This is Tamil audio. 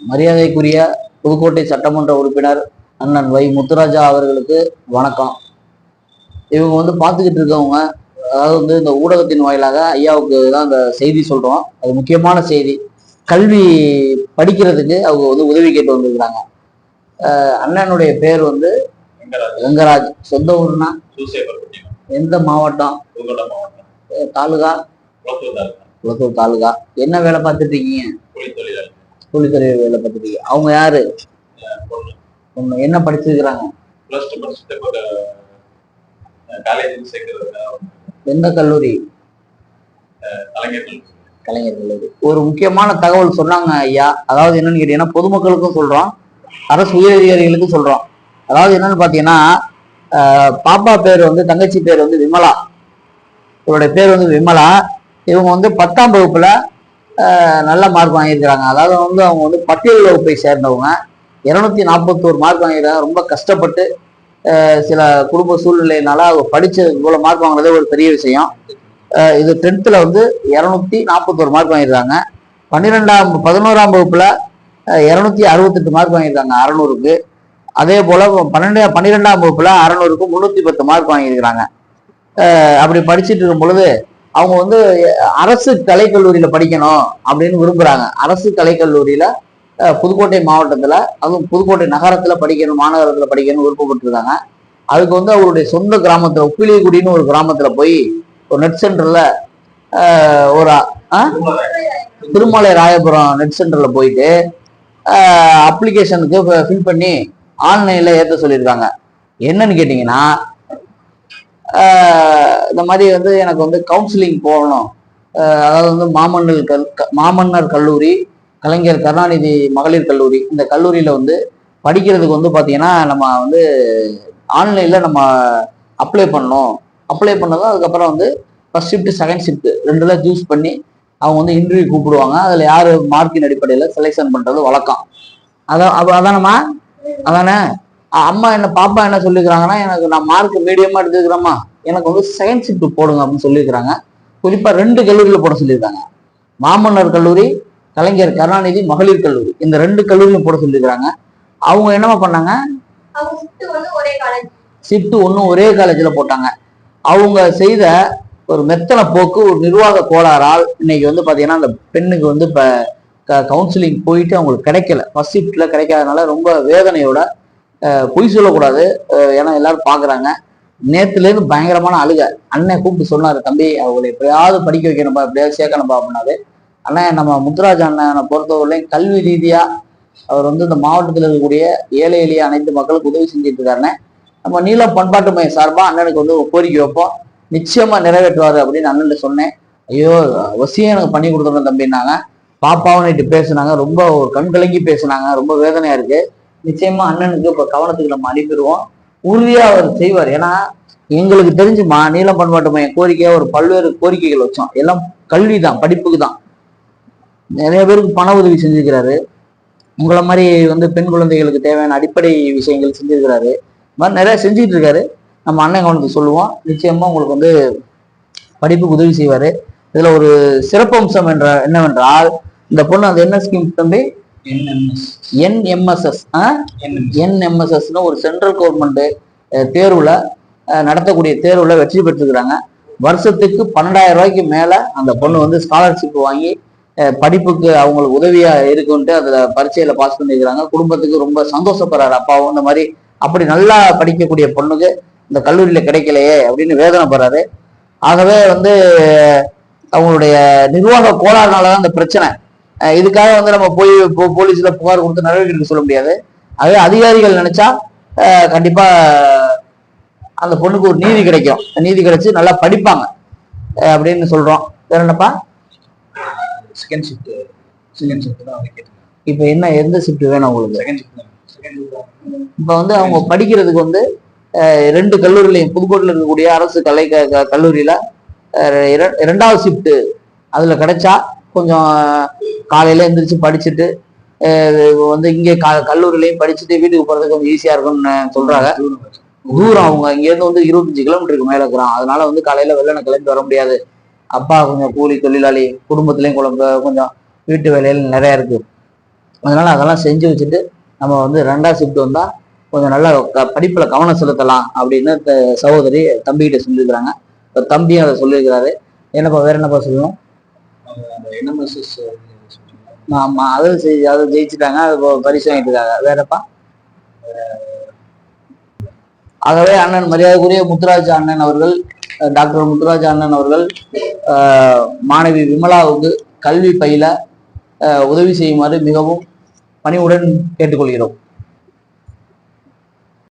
மரியாதைக்குரிய புதுக்கோட்டை சட்டமன்ற உறுப்பினர் அண்ணன் வை முத்துராஜா அவர்களுக்கு வணக்கம். இவங்க வந்து பார்த்துக்கிட்டு இருக்கவங்க அதாவது வந்து இந்த ஊடகத்தின் வாயிலாக ஐயாவுக்கு தான் இந்த செய்தி சொல்றோம். அது முக்கியமான செய்தி. கல்வி படிக்கிறதுக்கு அவங்க வந்து உதவி கேட்டு வந்திருக்கிறாங்க. அண்ணனுடைய பேர் வந்து வெங்கராஜ். சொந்த ஊர்னா? எந்த மாவட்டம்? தாலுகா? குளத்தூர் தாலுகா. என்ன வேலை பார்த்துட்டு இருக்கீங்க? கூலித்துறை வேலை பார்த்துட்டு இருக்கீங்க. அவங்க யாரு? என்ன படிச்சிருக்கிறாங்க? எந்த கல்லூரி? கலைஞர் கல்லூரி. ஒரு முக்கியமான தகவல் சொன்னாங்க ஐயா. அதாவது என்னன்னு கேட்டீங்கன்னா பொதுமக்களுக்கும் சொல்றோம் அரசு உயரதிகாரிகளுக்கும் சொல்றோம். அதாவது என்னன்னு பாத்தீங்கன்னா பாப்பா பேர் வந்து தங்கச்சி பேர் வந்து விமலா. இவருடைய பேர் வந்து விமலா. இவங்க வந்து பத்தாம் வகுப்புல நல்ல மார்க் வாங்கியிருக்கிறாங்க. அதாவது வந்து அவங்க வந்து பட்டியல் வகுப்பை சேர்ந்தவங்க. இருநூத்தி நாற்பத்தோரு மார்க் வாங்கியிருக்காங்க. ரொம்ப கஷ்டப்பட்டு சில குடும்ப சூழ்நிலையினால அவங்க படிச்சு இவ்வளோ மார்க் வாங்குறதே ஒரு பெரிய விஷயம். இது டென்த்தில் வந்து இரநூத்தி நாற்பத்தோரு மார்க் வாங்கியிருக்காங்க. பன்னிரெண்டாம் பதினோராம் வகுப்பில் இரநூத்தி அறுபத்தெட்டு மார்க் வாங்கியிருக்காங்க அறநூறுக்கு. அதே போல் பன்னெண்டு பன்னிரெண்டாம் வகுப்பில் அறநூறுக்கு முந்நூற்றி பத்து மார்க் வாங்கியிருக்கிறாங்க. அப்படி படிச்சுட்டு இருக்கும் பொழுது அவங்க வந்து அரசு கலைக்கல்லூரியில படிக்கணும் அப்படின்னு விரும்புறாங்க. அரசு கலைக்கல்லூரியில புதுக்கோட்டை மாவட்டத்துல அதுவும் புதுக்கோட்டை நகரத்துல படிக்கணும் மாநகரத்துல படிக்கணும் விருப்பப்பட்டிருக்காங்க. அதுக்கு வந்து அவருடைய சொந்த கிராமத்துல உப்பிலிகுடின்னு ஒரு கிராமத்துல போய் ஒரு நெட் சென்டர்ல ஒரு திருமலை ராயபுரம் நெட் சென்டர்ல போயிட்டு அப்ளிகேஷனுக்கு ஃபில் பண்ணி ஆன்லைன்ல ஏற்ற சொல்லியிருக்காங்க. என்னன்னு கேட்டீங்கன்னா இந்த மாதிரி வந்து எனக்கு வந்து கவுன்சிலிங் போகணும். அதாவது வந்து மாமன்னர் கல் க- மாமன்னர் கல்லூரி கலைஞர் கருணாநிதி மகளிர் கல்லூரி. இந்த கல்லூரியில் வந்து படிக்கிறதுக்கு வந்து பார்த்தீங்கன்னா நம்ம வந்து ஆன்லைனில் நம்ம அப்ளை பண்ணணும். அப்ளை பண்ணதும் அதுக்கப்புறம் வந்து ஃபர்ஸ்ட் ஷிஃப்ட் செகண்ட் ஷிஃப்ட் ரெண்டுல சூஸ் பண்ணி அவங்க வந்து இன்டர்வியூ கூப்பிடுவாங்க. அதில் யார் மார்க்கின் அடிப்படையில் செலெக்ஷன் பண்ணுறது வழக்கம். அதான் அப்போ அதானம்மா? அதானே? அம்மா என்ன பாப்பா என்ன சொல்லிக்கிறாங்கன்னா எனக்கு நான் மார்க் மீடியமா எடுத்துக்கிறேம்மா. எனக்கு வந்து செகண்ட் ஷிஃப்ட் போடுங்க அப்படின்னு சொல்லியிருக்கிறாங்க. குறிப்பா ரெண்டு கல்லூரியில போட சொல்லியிருக்காங்க. மாமன்னர் கல்லூரி கலைஞர் கருணாநிதி மகளிர் கல்லூரி. இந்த ரெண்டு கல்லூரியும் போட சொல்லியிருக்காங்க அவங்க என்னமா பண்ணாங்க? ஷிஃப்ட் ஒன்றும் ஒரே காலேஜில் போட்டாங்க. அவங்க செய்த ஒரு மெத்தன போக்கு ஒரு நிர்வாக கோளாறால் இன்னைக்கு வந்து பார்த்தீங்கன்னா அந்த பெண்ணுக்கு வந்து இப்போ கவுன்சிலிங் போயிட்டு அவங்களுக்கு கிடைக்கல. ஃபர்ஸ்ட் ஷிஃப்ட்டில் கிடைக்காதனால ரொம்ப வேதனையோட பொய் சொல்லக்கூடாது. ஏன்னா எல்லாரும் பார்க்குறாங்க நேத்துலேருந்து பயங்கரமான அழுக. அண்ணன் கூப்பிட்டு சொன்னார் தம்பி அவங்களை எப்படியாவது படிக்க வைக்கணும்பா எப்படியாவது சேர்க்கணும்பா அப்படின்னாரு. அண்ணன் நம்ம முத்துராஜ் அண்ணனை பொறுத்தவரையிலையும் கல்வி ரீதியாக அவர் வந்து இந்த மாவட்டத்தில் இருக்கக்கூடிய ஏழை எளிய அனைத்து மக்களுக்கு உதவி செஞ்சுட்டு இருக்காருண்ணே. நம்ம நீளம் பண்பாட்டு மையம் சார்பா அண்ணனுக்கு வந்து கோரிக்கை வைப்போம். நிச்சயமா நிறைவேற்றுவார் அப்படின்னு அண்ணன் சொன்னேன். ஐயோ அவசியம் எனக்கு பண்ணி கொடுத்துருந்தேன் தம்பின்னாங்க. பாப்பாவும் நேற்று பேசுனாங்க. ரொம்ப ஒரு கண் கலங்கி பேசுனாங்க. ரொம்ப வேதனையா இருக்கு. நிச்சயமா அண்ணனுக்கு இப்ப கவனத்துக்கு நம்ம அனுப்பிடுவோம் உறுதியா அவர் செய்வார். ஏன்னா எங்களுக்கு தெரிஞ்சுமா நீளம் பண்பாட்டு மையம் கோரிக்கையா ஒரு பல்வேறு கோரிக்கைகள் வச்சோம். எல்லாம் கல்வி தான் படிப்புக்கு தான் நிறைய பேருக்கு பண உதவி செஞ்சிருக்கிறாரு. உங்களை மாதிரி வந்து பெண் குழந்தைகளுக்கு தேவையான அடிப்படை விஷயங்கள் செஞ்சிருக்கிறாரு. மாதிரி நிறைய செஞ்சுட்டு இருக்காரு நம்ம அண்ணன் கவனத்துக்கு சொல்லுவோம். நிச்சயமா உங்களுக்கு வந்து படிப்புக்கு உதவி செய்வாரு. இதுல ஒரு சிறப்பம்சம் என்ற என்னவென்றால் இந்த பொண்ணு அது என்ன ஸ்கீம் தம்பி என்எம்எஸ்எஸ் என்எம்எஸ்எஸ்னு ஒரு சென்ட்ரல் கவர்மெண்ட் தேர்வில் நடத்தக்கூடிய தேர்வில் வெற்றி பெற்றுக்கிறாங்க வருஷத்துக்கு பன்னெண்டாயிரம் ரூபாய்க்கு மேலே அந்த பொண்ணு வந்து ஸ்காலர்ஷிப் வாங்கி படிப்புக்கு அவங்களுக்கு உதவியாக இருக்குன்ட்டு அதில் பரீட்சையில் பாஸ் பண்ணியிருக்கிறாங்க. குடும்பத்துக்கு ரொம்ப சந்தோஷப்படுறாரு அப்பாவும். இந்த மாதிரி அப்படி நல்லா படிக்கக்கூடிய பொண்ணுக்கு இந்த கல்லூரியில் கிடைக்கலையே அப்படின்னு வேதனைப்படுறாரு. ஆகவே வந்து அவங்களுடைய நிர்வாக கோளாறுனாலதான் இந்த பிரச்சனை. இதுக்காக வந்து நம்ம போய் போலீஸ்ல புகார் கொடுத்து நடவடிக்கை எடுக்க சொல்ல முடியாது அதே அதிகாரிகள் நினைச்சா கண்டிப்பா அந்த பொண்ணுக்கு ஒரு நீதி கிடைக்கும் நீதி கிடைச்சு நல்லா படிப்பாங்க அப்படின்னு சொல்றோம் வேற என்னப்பா Second shift. Second shift தான். இப்ப என்ன எந்த ஷிஃப்ட் வேணும் உங்களுக்கு. இப்ப வந்து அவங்க படிக்கிறதுக்கு வந்து ரெண்டு கல்லூரிலையும் புதுக்கோட்டையில் இருக்கக்கூடிய அரசு கலை கல்லூரியில இரண்டாவது ஷிஃப்ட் அதுல கிடைச்சா கொஞ்சம் காலையில எந்திரிச்சு படிச்சுட்டு வந்து இங்கே க- கல்லூரிலையும் படிச்சுட்டு வீட்டுக்கு போறதுக்கு கொஞ்சம் ஈஸியா இருக்கும்னு சொல்றாங்க. தூரம் அவங்க இங்க இருந்து வந்து இருபத்தஞ்சு கிலோமீட்டருக்கு மேல இருக்கிறான். அதனால வந்து காலையில வெள்ளன கிளம்பி வர முடியாது. அப்பா கொஞ்சம் கூலி தொழிலாளி குடும்பத்திலயும் குழம்ப கொஞ்சம் வீட்டு வேலைகள் நிறைய இருக்கு. அதனால அதெல்லாம் செஞ்சு வச்சுட்டு நம்ம வந்து ரெண்டா ஷிஃப்ட் வந்தா கொஞ்சம் நல்லா க- படிப்புல கவனம் செலுத்தலாம் அப்படின்னு சகோதரி தம்பிகிட்ட சொல்லியிருக்கிறாங்க. இப்ப தம்பியும் அதை சொல்லியிருக்கிறாரு. என்னப்பா வேற என்னப்பா சொல்லணும்? அந்த என்எம்எஸ்எஸ் ஆமா அது அது ஜெயிச்சுட்டாங்க அது பரிசு வாங்கிட்டு இருக்காங்க வேறப்பா? ஆகவே அண்ணன் மரியாதைக்குரிய முத்துராஜ் அண்ணன் அவர்கள் டாக்டர் முத்துராஜ் அண்ணன் அவர்கள் மாணவி விமலாவுக்கு கல்வி பயில அஹ், உதவி செய்யுமாறு மிகவும் பணிவுடன் கேட்டுக்கொள்கிறோம்.